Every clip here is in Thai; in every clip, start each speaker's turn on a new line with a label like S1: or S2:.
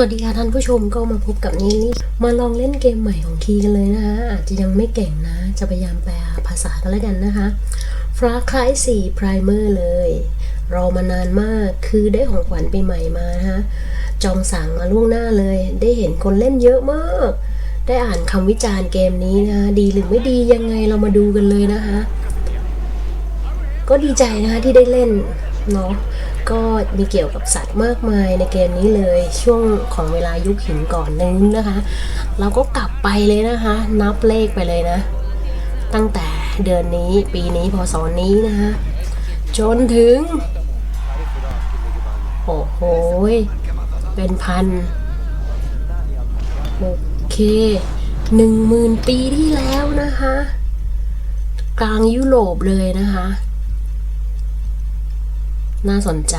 S1: วัสดีค่ะท่านผู้ชมก็มาพบกับนี่ลี่มาลองเล่นเกมใหม่ของคีกันเลยนะคะ อาจจะยังไม่เก่งนะ จะพยายามแปลภาษากันแล้วกันนะคะฟราคลาย4 Primer เลย รอมานานมากคือได้ของขวัญปีใหม่มานะคะจองสั่งมาล่วงหน้าเลย ได้เห็นคนเล่นเยอะมาก ได้อ่านคำวิจารณ์เกมนี้นะคะดีหรือไม่ดียังไงเรามาดูกันเลยนะคะ ก็ดีใจนะคะที่ได้เล่น เนาะก็มีเกี่ยวกับสัตว์มากมายในเกมนี้เลยช่วงของเวลายุคหินก่อนนึงนะคะ เราก็กลับไปเลยนะคะ นับเลขไปเลยนะ ตั้งแต่เดือนนี้ปีนี้พศนี้นะคะจนถึง โอ้โหเป็นพันโอเคหนึ่งหมื่นปีที่แล้วนะคะ กลางยุโรปเลยนะคะ น่าสนใจ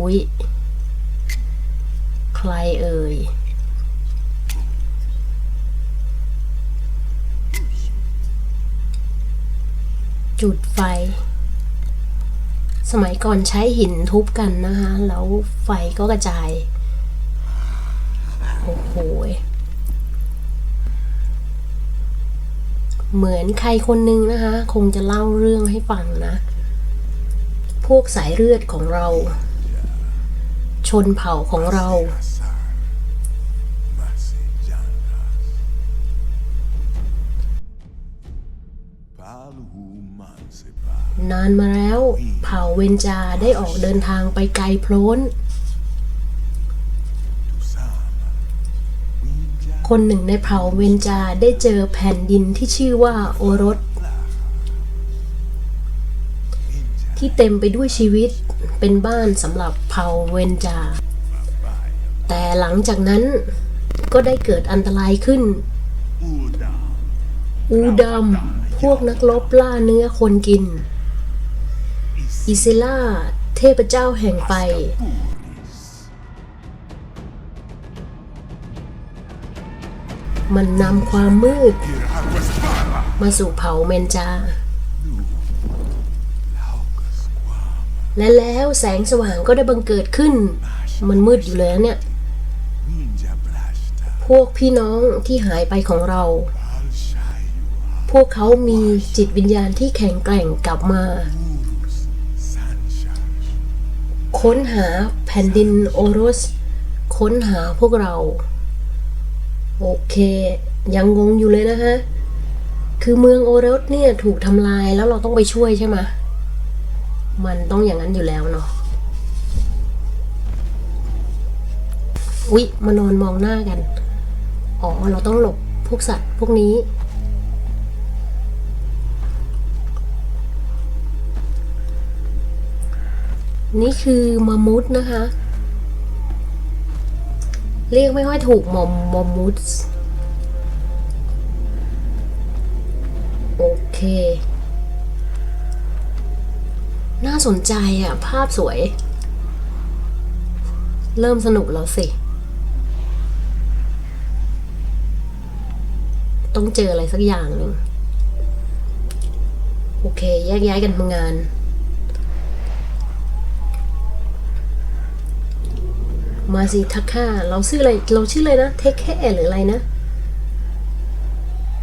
S1: อุ๊ย ใครเอ่ย จุดไฟ สมัยก่อนใช้หินทุบกันนะคะ แล้วไฟก็กระจาย โอ้โหเหมือนใครคนนึงนะคะ คงจะเล่าเรื่องให้ฟังนะ วกสายเลือดของเรา ชนเผ่าของเรา นานมาแล้ว เผ่าเวนจาได้ออกเดินทางไปไกลโพ้น คนหนึ่งในเผ่าเวนจาได้เจอแผ่นดินที่ชื่อว่าโอรส ที่เต็มไปด้วยชีวิตเป็นบ้านสำหรับเผ่าเวนจา แต่หลังจากนั้นก็ได้เกิดอันตรายขึ้น อูดัมพวกนักรบล่าเนื้อคนกิน อิเซล่า เทพเจ้าแห่งไฟมันนำความมืด มาสู่เผาเมนจา และแล้วแสงสว่างก็ได้บังเกิดขึ้น มันมืดอยู่แล้วเนี่ย พวกพี่น้องที่หายไปของเรา พวกเขามีจิตวิญญาณที่แข็งแกร่งกลับมา ค้นหาแผ่นดินโอรส ค้นหาพวกเรา โอเค ยังงงอยู่เลยนะฮะ คือเมืองโอรสเนี่ยถูกทำลายแล้วเราต้องไปช่วยใช่ไหม มันต้องอย่างนั้นอยู่แล้วเนาะอุ๊ยมานอนมองหน้ากัน อ๋อ เราต้องหลบพวกสัตว์พวกนี้ นี่คือมามุดนะคะ เรียกไม่ค่อยถูกมอมมอมมุดโอเค สนใจอะ ภาพสวย เริ่มสนุกแล้วสิ ต้องเจออะไรสักอย่างหนึ่งโอเค แยกย้ายกันทำงานมาสิทักค่าเราชื่ออะไร เราชื่ออะไรนะ เทคแค่หรืออะไรนะ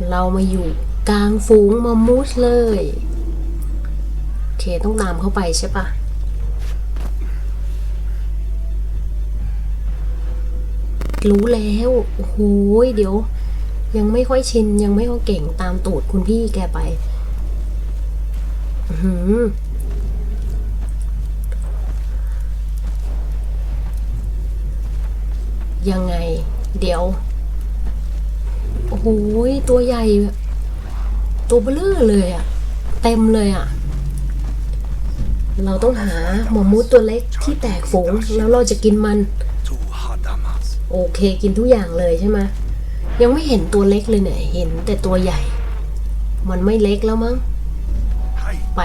S1: เรามาอยู่กลางฝูงมามูสเลย เคต้องตามเข้าไปใช่ปะรู้แล้วโอ้โหเดี๋ยว ยังไม่ค่อยชิน ยังไม่ค่อยเก่งตามตูดคุณพี่แกไปหือยังไง เดี๋ยว โอ้โหตัวใหญ่ ตัวเบลอเลยอะเต็มเลยอะ เราต้องหาหมอมุดตัวเล็กที่แตกฝูงแล้วเราจะกินมัน โอเคกินทุกอย่างเลยใช่ไหมยังไม่เห็นตัวเล็กเลยเนี่ยเห็นแต่ตัวใหญ่ มันไม่เล็กแล้วมั้งไป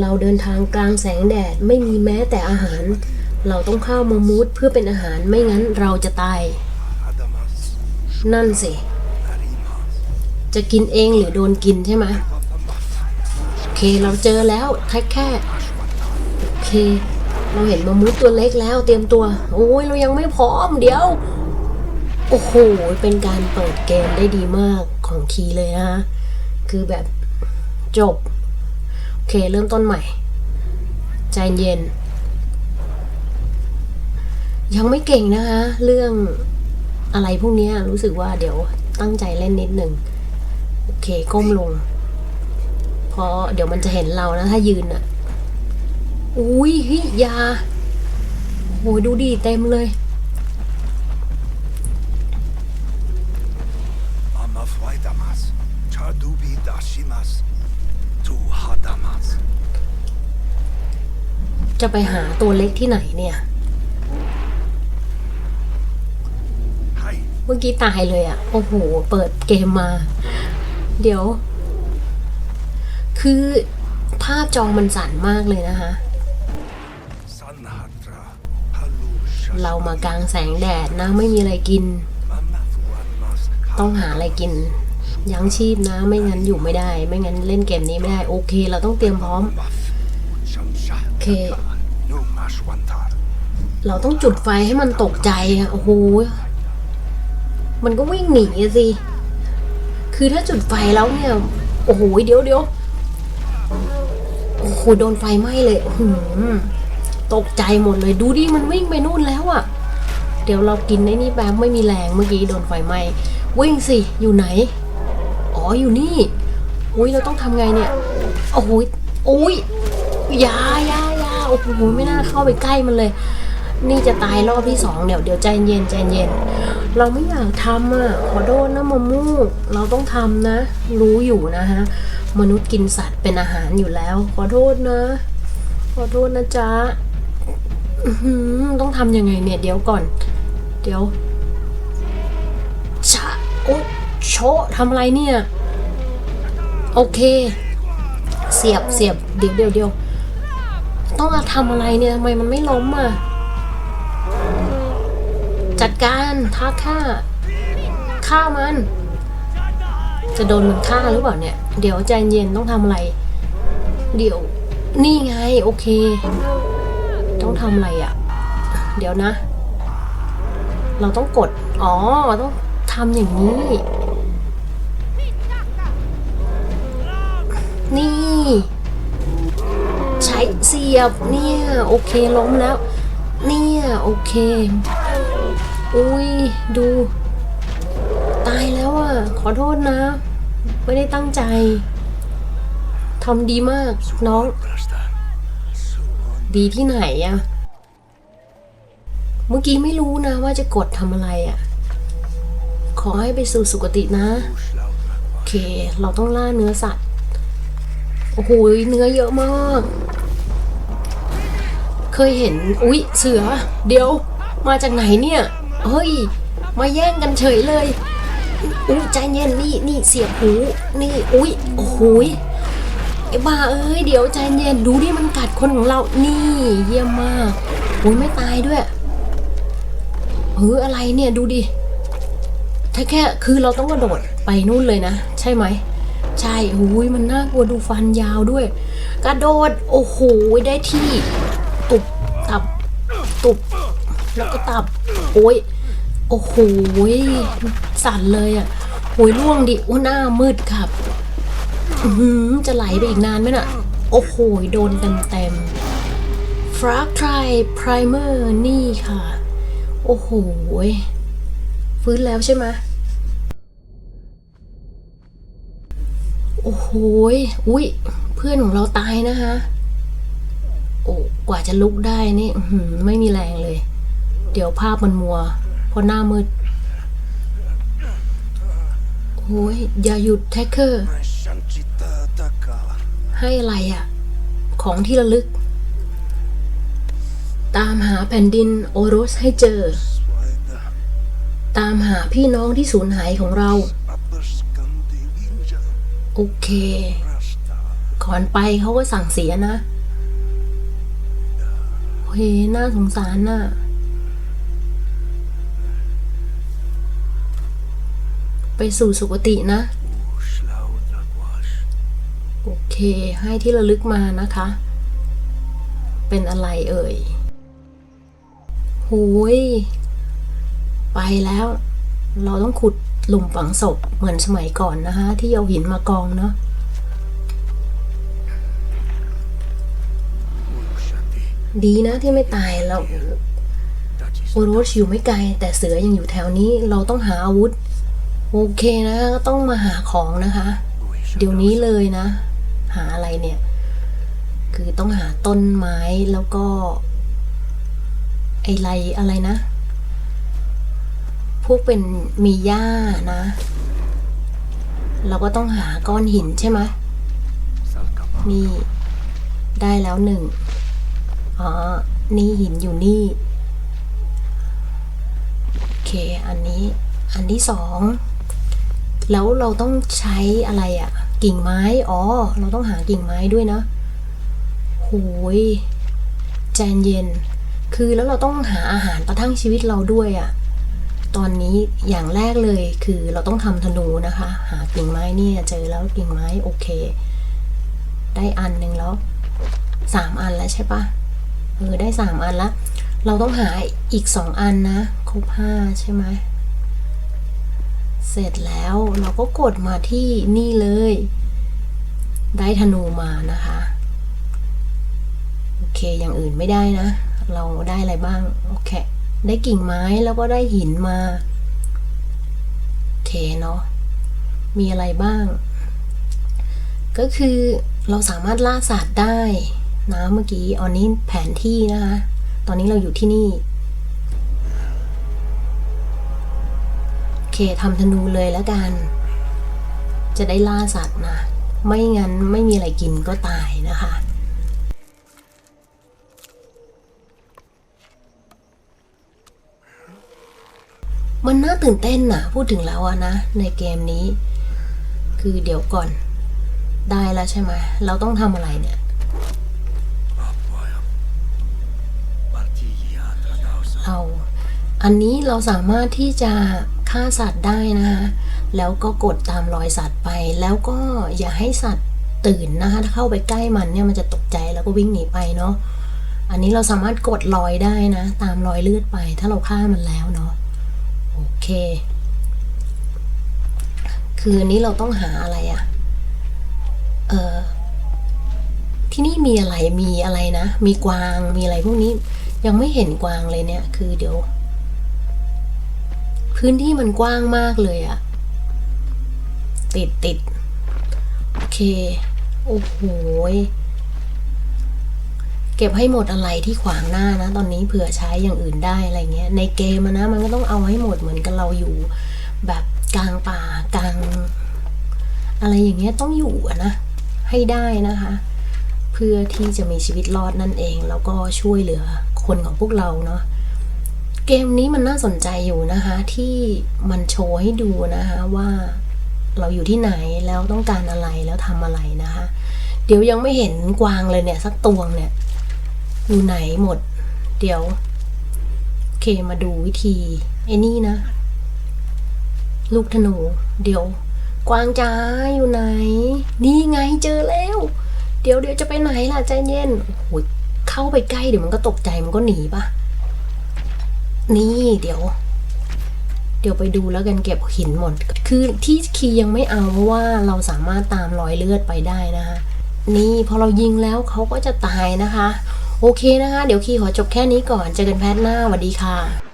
S1: เราเดินทางกลางแสงแดดไม่มีแม้แต่อาหาร เราต้องข้าวมามูดเพื่อเป็นอาหารไม่งั้นเราจะตาย นั่นสิ จะกินเองหรือโดนกินใช่ไหมโอเคเราเจอแล้วแค่แค่โอเค เราเห็นมามุดตัวเล็กแล้วเตรียมตัว โอ้ยเรายังไม่พร้อมเดี๋ยว โอ้โห เป็นการเปิดเกมได้ดีมากของคีเลยนะคือแบบจบ โอเคเริ่มต้นใหม่ ใจเย็น ยังไม่เก่งนะคะเรื่องอะไรพวกนี้รู้สึกว่าเดี๋ยวตั้งใจเล่นนิดหนึ่ง โอเคก้มลง เพราะเดี๋ยวมันจะเห็นเรานะ ถ้ายืนอะอุ้ยเฮ้ยอยาโหดูดีเต็มเลย
S2: Mama Freudamas, Chadubi Dashimas, Tu Hadamas.
S1: จะไปหาตัวเล็กที่ไหนเนี่ย
S2: Hi,
S1: เมื่อกี้ตายเลยอะ่ะ โอ้โห เปิดเกมมา เดี๋ยว คือภาพจอมันสั่นมากเลยนะคะ
S2: Sanhatra, Halu
S1: เรามากลางแสงแดดนะไม่มีอะไรกิน
S2: Mama Fuanmas,
S1: ต้องหาอะไรกิน ยั้งชีพนะ ไม่งั้นอยู่ไม่ได้ ไม่งั้นเล่นเกมนี้ไม่ได้ โอเค เราต้องเตรียมพร้อม
S2: Chamsha,
S1: โอเค
S2: No Mashwantar,
S1: เราต้องจุดไฟให้มันตกใจอะโอ้โห มันก็วิ่งหนีอะสิ คือถ้าจุดไฟแล้วเนี่ย โอ้โห เดี๋ยวเดี๋ยวโอ้โห โดนไฟไหม้เลยหือตกใจหมดเลย ดูดิ มันวิ่งไปนู่นแล้วอะเดี๋ยวเรากินไอ้นี่แป๊บไม่มีแรงเมื่อกี้โดนไฟไหม้ วิ่งสิ อยู่ไหน อ๋อ อยู่นี่อุ้ยเราต้องทำไงเนี่ย โอ้โหโอ้ยยายายาโอ้โห ไม่น่าเข้าไปใกล้มันเลย นี่จะตายรอบที่สองเดี๋ยวเดี๋ยวใจเย็นใจเย็น เราไม่อยากทำอะขอโทษนะมะมูเราต้องทำนะ รู้อยู่นะฮะ มนุษย์กินสัตว์เป็นอาหารอยู่แล้ว ขอโทษนะ ขอโทษนะจ๊ะต้องทำยังไงเนี่ย เดี๋ยวก่อน เดี๋ยวชะโอะโชะทำอะไรเนี่ย โอเค เสียบเสียบเดี๋ยวเดี๋ยวเดี๋ยวต้องทำอะไรเนี่ยทำไมมันไม่ล้มอะ จัดการท้าฆ่าฆ่ามัน จะโดนมันฆ่าหรือเปล่าเนี่ย เดี๋ยวใจเย็นต้องทำอะไร เดี๋ยวนี่ไงโอเค ต้องทำอะไรอะ่ะ เดี๋ยวนะ เราต้องกด อ๋อ ต้องทำอย่างนี้ นี่ ใช้เสียบเนี่ย โอเคล้มแล้ว เนี่ย โอเค อุ้ยดู ตายแล้วอะ ขอโทษนะ ไม่ได้ตั้งใจทำดีมากน้อง ดีที่ไหนอะ เมื่อกี้ไม่รู้นะว่าจะกดทำอะไรอะ ขอให้ไปสู่สุคตินะ โอเค เราต้องล่าเนื้อสัตว์ โอ้โห เนื้อเยอะมาก เคยเห็น อุ๊ย เสือ เดี๋ยว มาจากไหนเนี่ย เฮ้ย มาแย่งกันเฉยเลยอุ๊ยใจเย็นนี่นี่เสียบหูนี่อุ๊ยโอ้โหยไอ้บ้าเอ้ยเดี๋ยวใจเย็นดูดิมันกัดคนของเรานี่ เยี่ยมมากอุ๊ยไม่ตายด้วยเฮ้ยอะไรเนี่ยดูดิถ้าแค่คือเราต้องกระโดดไปนู่นเลยนะ ใช่ไหมใช่หูยมันน่ากลัวดูฟันยาวด้วย กระโดดโอ้โหได้ที่ ตุบตับ ตุบแล้วก็ตับโอ้ย โอ้โหสั่นเลยอะโอ้ยล่วงดิโอ้หน้ามืดครับหือจะไหลไปอีกนานไหมน่ะ โอ้โหโดนเต็มเต็มฟรักไทรไพรเมอร์นี่ค่ะ โอ้โหฟื้นแล้วใช่ไหมโอ้โหอุ้ยเพื่อนของเราตายนะคะโอ้กว่าจะลุกได้นี่หือไม่มีแรงเลย เดี๋ยวภาพมันมัว ราะหน้ามืดโอ้ยอย่าหยุดแท็กเกอร์ ให้อะไรอะ่ะ ของที่ระลึก ตามหาแผ่นดินโอโรสให้เจอ ตามหาพี่น้องที่สูญหายของเรา โอเคก่อนไปเขาก็สั่งเสียนะเฮ้ยน่าสงสารน่ะ ไปสู่สุคตินะ โอเคให้ที่ระลึกมานะคะ เป็นอะไรเอ่ยหูย ไปแล้ว เราต้องขุดหลุมฝังศพเหมือนสมัยก่อนนะคะ ที่เอาหินมากองเนาะดีนะที่ไม่ตายเราโอรสอยู่ไม่ไกล แต่เสือยังอยู่แถวนี้เราต้องหาอาวุธ โอเคนะก็ต้องมาหาของนะคะ เดี๋ยวนี้เลยนะ หาอะไรเนี่ย คือต้องหาต้นไม้แล้วก็ ไอไรอะไรนะ พวกเป็นมีหญ้านะเราก็ต้องหาก้อนหินใช่ไหม
S2: Salkapa.
S1: นี่ได้แล้วหนึ่งอ๋อ นี่หินอยู่นี่ โอเค อันนี้ อันที่สอง แล้วเราต้องใช้อะไรอะ่ะกิ่งไม้ อ๋อ เราต้องหากิ่งไม้ด้วยนะโหยใจเย็น คือแล้วเราต้องหาอาหารประทังชีวิตเราด้วยอะ่ะตอนนี้อย่างแรกเลยคือเราต้องทำธนูนะคะ หากิ่งไม้เนี่ยเจอแล้วกิ่งไม้โอเค ได้อันหนึ่งแล้วสามอันแล้วใช่ปะเออได้สามอันแล้วเราต้องหาอีกสองอันนะ ครบห้าใช่ไหม เสร็จแล้วเราก็กดมาที่นี่เลย ได้ธนูมานะคะ โอเคอย่างอื่นไม่ได้นะ เราได้อะไรบ้าง โอเค ได้กิ่งไม้แล้วก็ได้หินมา โอเคเนาะมีอะไรบ้าง ก็คือเราสามารถล่าสัตว์ได้นะเมื่อกี้อันนี้แผนที่นะคะ ตอนนี้เราอยู่ที่นี่ เคทำธนูเลยแล้วกัน จะได้ล่าสัตว์นะ ไม่งั้นไม่มีอะไรกินก็ตายนะคะมันน่าตื่นเต้นนะพูดถึงแล้วอะนะ ในเกมนี้ คือเดี๋ยวก่อน ได้แล้วใช่ไหมเราต้องทำอะไรเนี่ยเราอันนี้เราสามารถที่จะ ฆ่าสัตว์ได้นะคะแล้วก็กดตามรอยสัตว์ไป แล้วก็อย่าให้สัตว์ตื่นนะคะถ้าเข้าไปใกล้มันเนี่ยมันจะตกใจแล้วก็วิ่งหนีไปเนาะอันนี้เราสามารถกดรอยได้นะ ตามรอยเลือดไป ถ้าเราฆ่ามันแล้วเนาะโอเค คืออันนี้เราต้องหาอะไรอะเออที่นี่มีอะไรมีอะไรนะ มีกวางมีอะไรพวกนี้ยังไม่เห็นกวางเลยเนี่ย คือเดี๋ยว พื้นที่มันกว้างมากเลยอะติดติดโอเค โอ้โหเก็บให้หมดอะไรที่ขวางหน้านะ ตอนนี้เผื่อใช้อย่างอื่นได้อะไรเงี้ย ในเกมนะมันก็ต้องเอาให้หมดเหมือนกับเราอยู่ แบบกลางป่ากลาง อะไรอย่างเงี้ยต้องอยู่นะ ให้ได้นะคะ เพื่อที่จะมีชีวิตรอดนั่นเอง แล้วก็ช่วยเหลือคนของพวกเราเนาะ เกมนี้มันน่าสนใจอยู่นะคะ ที่มันโชว์ให้ดูนะคะว่าเราอยู่ที่ไหนแล้วต้องการอะไรแล้วทำอะไรนะคะ เดี๋ยวยังไม่เห็นกวางเลยเนี่ย สักตวงเนี่ย อยู่ไหนหมด เดี๋ยวโอเคมาดูวิธีไอ้นี่นะ ลูกธนู เดี๋ยว กวางจ้าอยู่ไหน นี่ไงเจอแล้ว เดี๋ยวเดี๋ยวจะไปไหนล่ะใจเย็นโอ้โหเข้าไปใกล้เดี๋ยวมันก็ตกใจมันก็หนีปะ นี่เดี๋ยว เดี๋ยวไปดูแล้วกันเก็บหินหมด คือที่คียังไม่เอาเพราะว่าเราสามารถตามรอยเลือดไปได้นะคะ นี่พอเรายิงแล้วเขาก็จะตายนะคะ โอเคนะคะ เดี๋ยวคีขอจบแค่นี้ก่อนเจอกันแพทหน้าสวัสดีค่ะ